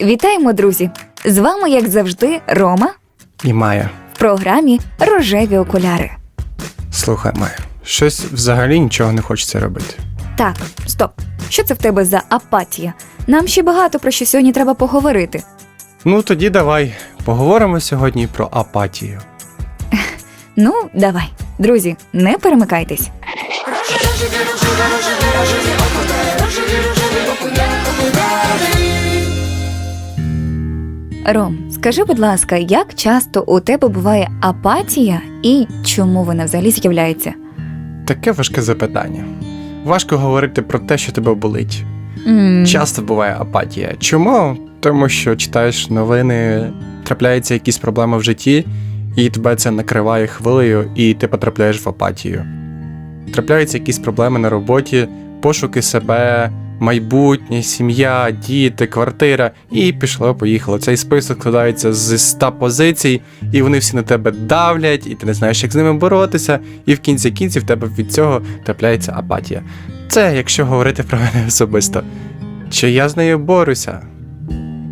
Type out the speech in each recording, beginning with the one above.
Вітаємо, друзі! З вами, як завжди, Рома І Майя, в програмі Рожеві окуляри. слухай, Майя, щось взагалі нічого не хочеться робити. Так, стоп. Що це в тебе за апатія? Нам ще багато про що сьогодні треба поговорити. Ну тоді давай поговоримо сьогодні про апатію. Ну, давай. Друзі, не перемикайтесь. Ром, скажи, будь ласка, як часто у тебе буває апатія і чому вона взагалі з'являється? Таке важке запитання. Важко говорити про те, що тебе болить. М, Часто буває апатія. Чому? Тому що читаєш новини, трапляються якісь проблеми в житті, і тебе це накриває хвилею, і ти потрапляєш в апатію. Трапляються якісь проблеми на роботі, пошуки себе, майбутнє, сім'я, діти, квартира, і пішло, поїхало. Цей список складається з 100 позицій, і вони всі на тебе давлять, і ти не знаєш, як з ними боротися, і в кінці кінців в тебе від цього трапляється апатія. Це якщо говорити про мене особисто. Чи я з нею борюся?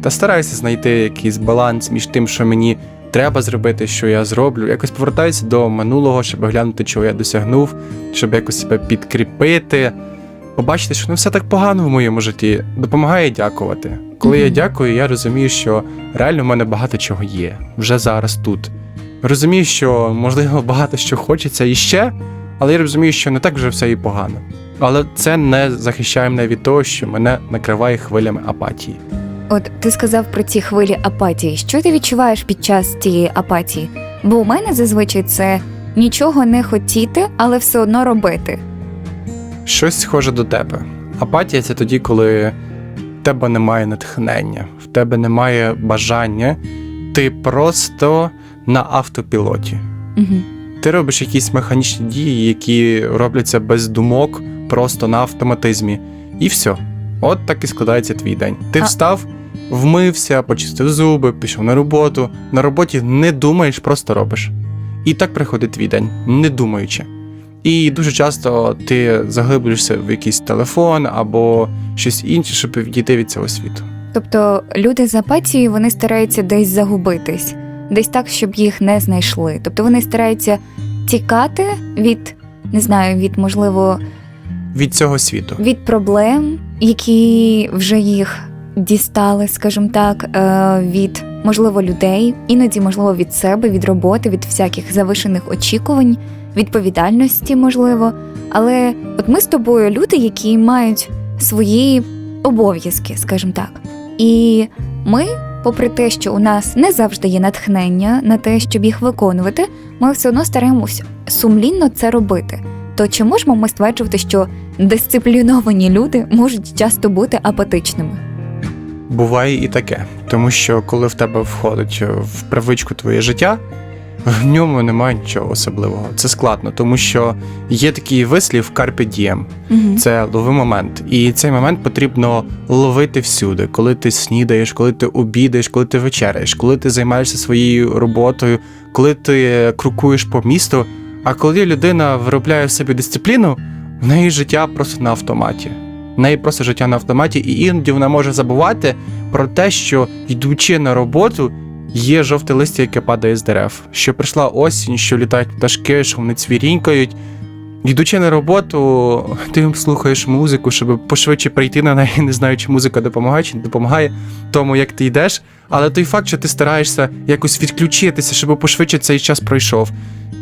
Та стараюся знайти якийсь баланс між тим, що мені треба зробити, що я зроблю. Якось повертаюся до минулого, щоб глянути, чого я досягнув, щоб якось себе підкріпити. Побачити, що не все так погано в моєму житті, допомагає дякувати. Коли я дякую, я розумію, що реально в мене багато чого є вже зараз тут. Розумію, що можливо багато що хочеться іще, але я розумію, що не так вже все і погано. Але це не захищає мене від того, що мене накриває хвилями апатії. От ти сказав про ці хвилі апатії. Що ти відчуваєш під час цієї апатії? Бо у мене зазвичай це нічого не хотіти, але все одно робити. Щось схоже до тебе. Апатія це тоді, коли в тебе немає натхнення, в тебе немає бажання, ти просто на автопілоті. Угу. Ти робиш якісь механічні дії, які робляться без думок, просто на автоматизмі. І все. От так і складається твій день. Ти А- встав, вмився, почистив зуби, пішов на роботу. На роботі не думаєш, просто робиш. І так приходить твій день, не думаючи. І дуже часто ти заглиблюєшся в якийсь телефон або щось інше, щоб відійти від цього світу. Тобто люди з апатією вони стараються десь загубитись, десь так, щоб їх не знайшли. Тобто вони стараються тікати від, не знаю, від можливо, Від цього світу. від проблем, які вже їх дістали, скажімо так, е, від можливо людей, іноді, можливо, від себе, від роботи, від всяких завишених очікувань, відповідальності, можливо. Але от ми з тобою люди, які мають свої обов'язки, скажімо так. І ми, попри те, що у нас не завжди є натхнення на те, щоб їх виконувати, ми все одно стараємось сумлінно це робити. То чи можемо ми стверджувати, що дисципліновані люди можуть часто бути апатичними? Буває і таке, тому що коли в тебе входить в привичку твоє життя, в ньому немає нічого особливого. Це складно, тому що є такий вислів Carpe diem. Угу. Це лови момент. І цей момент потрібно ловити всюди, коли ти снідаєш, коли ти обідаєш, коли ти вечеряєш, коли ти займаєшся своєю роботою, коли ти крокуєш по місту. А коли людина виробляє в собі дисципліну, в неї життя просто на автоматі. Неї просто життя на автоматі, і іноді вона може забувати про те, що йдучи на роботу, є жовте листя, яке падає з дерев, що прийшла осінь, що літають пташки, що вони цвірінькають. Йдучи на роботу, ти слухаєш музику, щоб пошвидше прийти на неї, не знаю, чи музика допомагає, чи не допомагає тому, як ти йдеш. Але той факт, що ти стараєшся якось відключитися, щоб пошвидше цей час пройшов.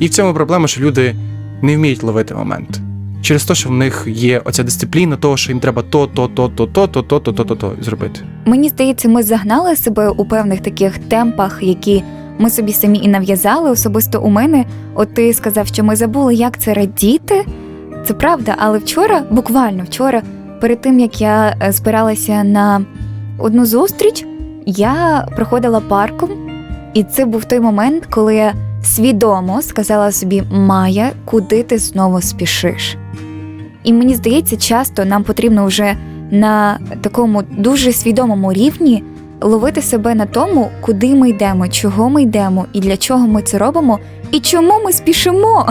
І в цьому проблема, що люди не вміють ловити момент. Через те, що в них є оця дисципліна, того, що їм треба то, то, то, то, то, то, то, то, то, то, то зробити. Мені здається, ми загнали себе у певних таких темпах, які ми собі самі і нав'язали. Особисто у мене, от ти сказав, що ми забули, як це радіти. Це правда, але вчора, буквально вчора, перед тим як я е, збиралася на одну зустріч, я проходила парком, і це був той момент, коли я свідомо сказала собі: Майя, куди ти знову спішиш? І мені здається, часто нам потрібно вже на такому дуже свідомому рівні ловити себе на тому, куди ми йдемо, чого ми йдемо і для чого ми це робимо, і чому ми спішимо.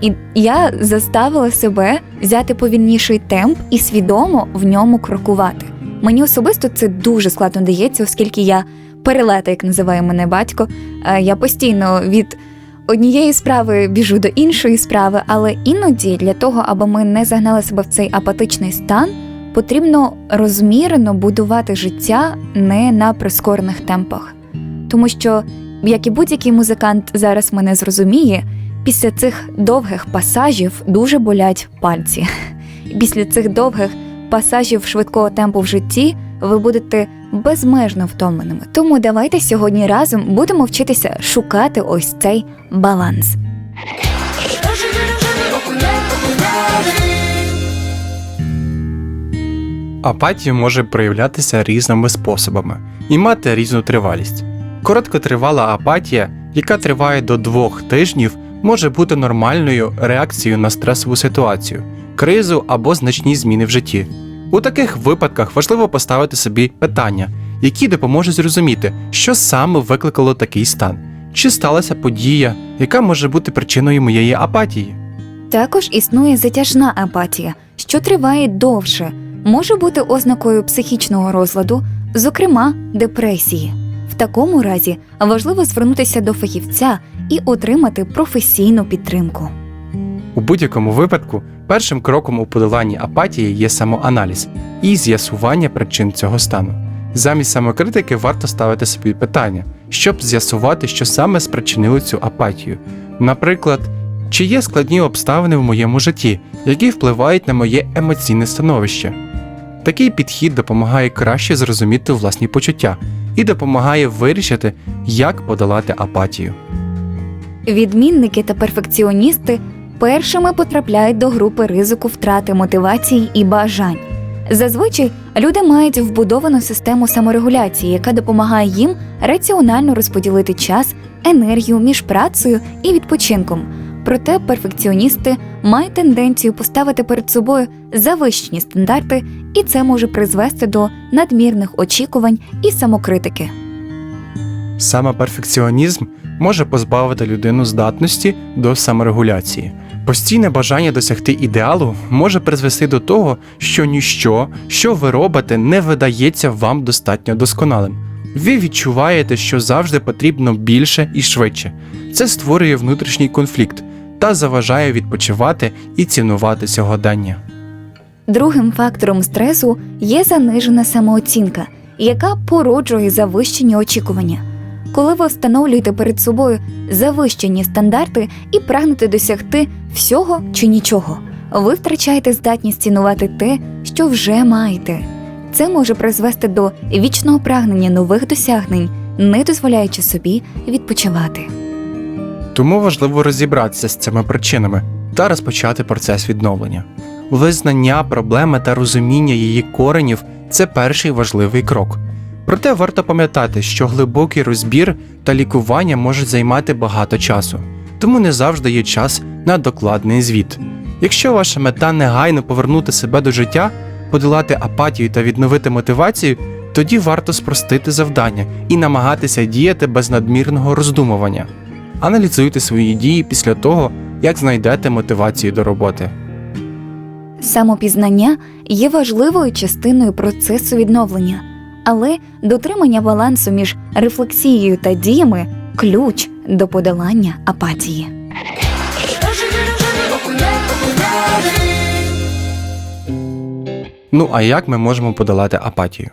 І я заставила себе взяти повільніший темп і свідомо в ньому крокувати. Мені особисто це дуже складно дається, оскільки я перелета, як називає мене батько. Е, Я постійно від однієї справи біжу до іншої справи, але іноді для того, аби ми не загнали себе в цей апатичний стан, потрібно розмірено будувати життя не на прискорених темпах. Тому що, як і будь-який музикант зараз мене зрозуміє, після цих довгих пасажів дуже болять пальці. Після цих довгих пасажів швидкого темпу в житті ви будете безмежно втомленими. Тому давайте сьогодні разом будемо вчитися шукати ось цей баланс. Апатія може проявлятися різними способами і мати різну тривалість. Короткотривала апатія, яка триває до двох тижнів, може бути нормальною реакцією на стресову ситуацію, кризу або значні зміни в житті. У таких випадках важливо поставити собі питання, які допоможуть зрозуміти, що саме викликало такий стан, чи сталася подія, яка може бути причиною моєї апатії. Також існує затяжна апатія, що триває довше, може бути ознакою психічного розладу, зокрема депресії. В такому разі важливо звернутися до фахівця і отримати професійну підтримку. У будь-якому випадку, першим кроком у подоланні апатії є самоаналіз і з'ясування причин цього стану. Замість самокритики варто ставити собі питання, щоб з'ясувати, що саме спричинило цю апатію. Наприклад, чи є складні обставини в моєму житті, які впливають на моє емоційне становище. Такий підхід допомагає краще зрозуміти власні почуття і допомагає вирішити, як подолати апатію. Відмінники та перфекціоністи першими потрапляють до групи ризику втрати мотивації і бажань. Зазвичай люди мають вбудовану систему саморегуляції, яка допомагає їм раціонально розподілити час, енергію між працею і відпочинком. Проте перфекціоністи мають тенденцію поставити перед собою завищені стандарти, і це може призвести до надмірних очікувань і самокритики. Саме перфекціонізм може позбавити людину здатності до саморегуляції. Постійне бажання досягти ідеалу може призвести до того, що ніщо, що ви робите, не видається вам достатньо досконалим. Ви відчуваєте, що завжди потрібно більше і швидше. Це створює внутрішній конфлікт та заважає відпочивати і цінувати сьогодення. Другим фактором стресу є занижена самооцінка, яка породжує завищені очікування. Коли ви встановлюєте перед собою завищені стандарти і прагнете досягти всього чи нічого, ви втрачаєте здатність цінувати те, що вже маєте. Це може призвести до вічного прагнення нових досягнень, не дозволяючи собі відпочивати. Тому важливо розібратися з цими причинами та розпочати процес відновлення. Визнання проблеми та розуміння її коренів це перший важливий крок. Проте варто пам'ятати, що глибокий розбір та лікування можуть займати багато часу, тому не завжди є час на докладний звіт. Якщо ваша мета негайно повернути себе до життя, подолати апатію та відновити мотивацію, тоді варто спростити завдання і намагатися діяти без надмірного роздумування. Аналізуйте свої дії після того, як знайдете мотивацію до роботи. Самопізнання є важливою частиною процесу відновлення, але дотримання балансу між рефлексією та діями ключ до подолання апатії. Ну а як ми можемо подолати апатію?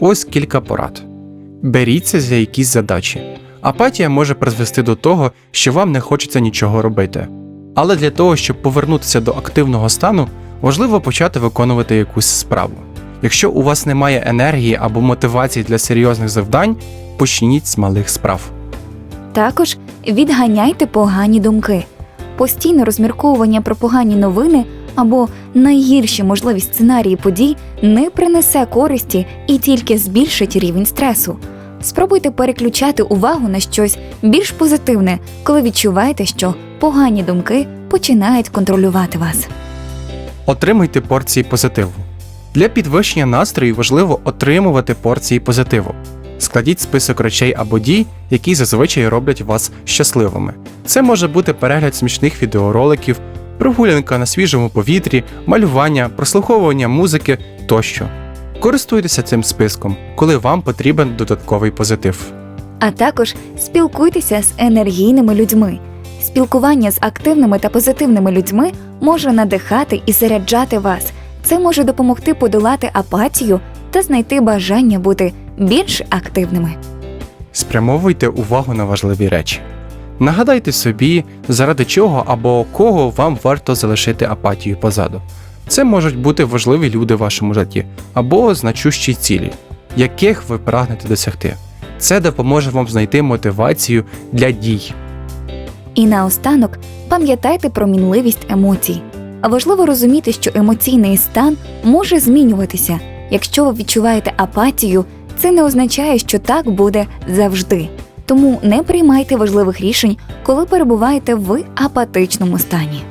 Ось кілька порад. Беріться за якісь задачі. Апатія може призвести до того, що вам не хочеться нічого робити. Але для того, щоб повернутися до активного стану, важливо почати виконувати якусь справу. Якщо у вас немає енергії або мотивації для серйозних завдань, почніть з малих справ. Також відганяйте погані думки. Постійне розмірковування про погані новини або найгірші можливі сценарії подій не принесе користі і тільки збільшить рівень стресу. Спробуйте переключати увагу на щось більш позитивне, коли відчуваєте, що погані думки починають контролювати вас. Отримуйте порції позитиву. Для підвищення настрою важливо отримувати порції позитиву. Складіть список речей або дій, які зазвичай роблять вас щасливими. Це може бути перегляд смішних відеороликів, прогулянка на свіжому повітрі, малювання, прослуховування музики тощо. Користуйтеся цим списком, коли вам потрібен додатковий позитив. А також спілкуйтеся з енергійними людьми. Спілкування з активними та позитивними людьми може надихати і заряджати вас. Це може допомогти подолати апатію та знайти бажання бути більш активними. Спрямовуйте увагу на важливі речі. Нагадайте собі, заради чого або кого вам варто залишити апатію позаду. Це можуть бути важливі люди в вашому житті або значущі цілі, яких ви прагнете досягти. Це допоможе вам знайти мотивацію для дій. І наостанок пам'ятайте про мінливість емоцій. Важливо розуміти, що емоційний стан може змінюватися. Якщо ви відчуваєте апатію, це не означає, що так буде завжди. Тому не приймайте важливих рішень, коли перебуваєте в апатичному стані.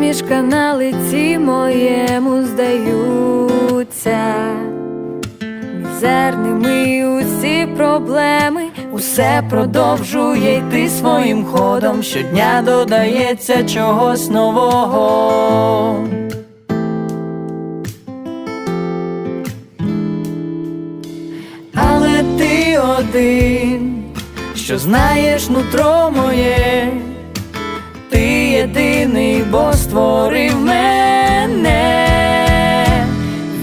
Посмішка на лиці моєму здаються мізерними усі проблеми, усе продовжує йти своїм ходом. Щодня додається чогось нового. Але ти один, що знаєш нутро моє, єдиний, бо створив мене,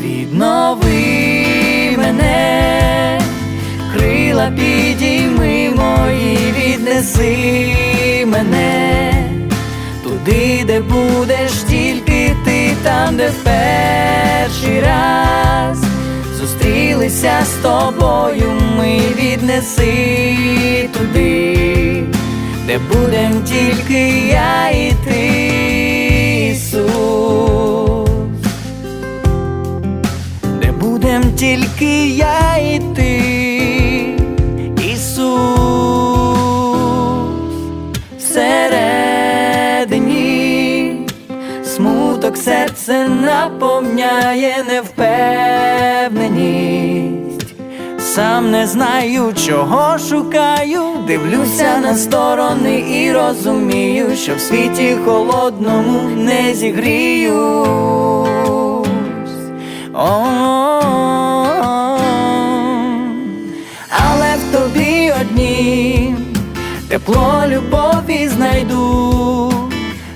віднови мене, крила підійми мої, віднеси мене. Туди, де будеш тільки ти, там, де в перший раз. Зустрілися з тобою, ми віднеси туди, де будем тільки я і ти, Ісус, де будем тільки я і ти, Ісус, всередині смуток серце наповняє невпевненість. Сам не знаю, чого шукаю, дивлюся на сторони і розумію, що в світі холодному не зігріюсь. О, але в тобі одні тепло любові знайду,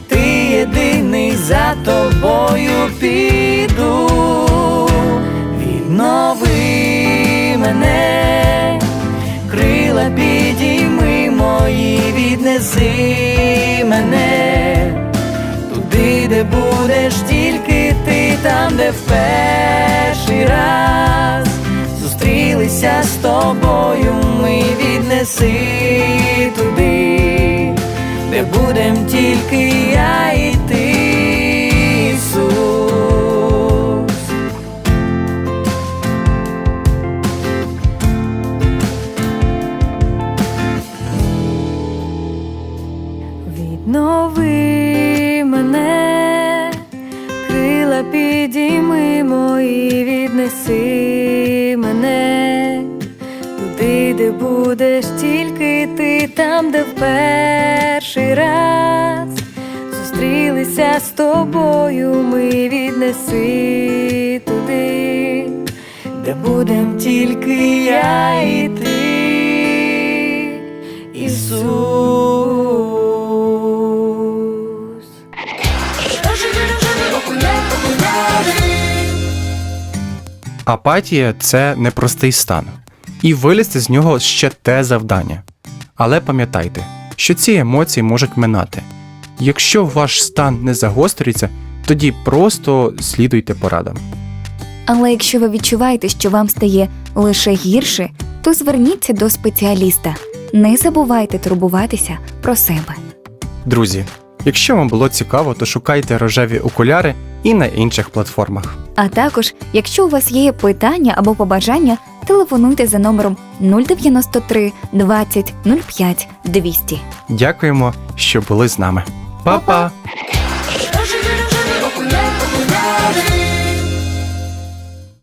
ти єдиний за тобою піду, віднови мене, крила підійми мої, віднеси мене туди, де будеш тільки ти, там, де в перший раз зустрілися з тобою, ми віднеси туди, де будем тільки я і ти, Віднови мене, крила підійми мої, віднеси мене, туди, де будеш тільки ти, там, де в перший раз. Зустрілися з тобою, ми віднеси туди, де будем тільки я і Апатія це непростий стан, і вилізти з нього ще те завдання. Але пам'ятайте, що ці емоції можуть минати. Якщо ваш стан не загострюється, тоді просто слідуйте порадам. Але якщо ви відчуваєте, що вам стає лише гірше, то зверніться до спеціаліста. Не забувайте турбуватися про себе. Друзі, якщо вам було цікаво, то шукайте рожеві окуляри і на інших платформах. А також, якщо у вас є питання або побажання, телефонуйте за номером 093 20 05 200. Дякуємо, що були з нами. Па-па!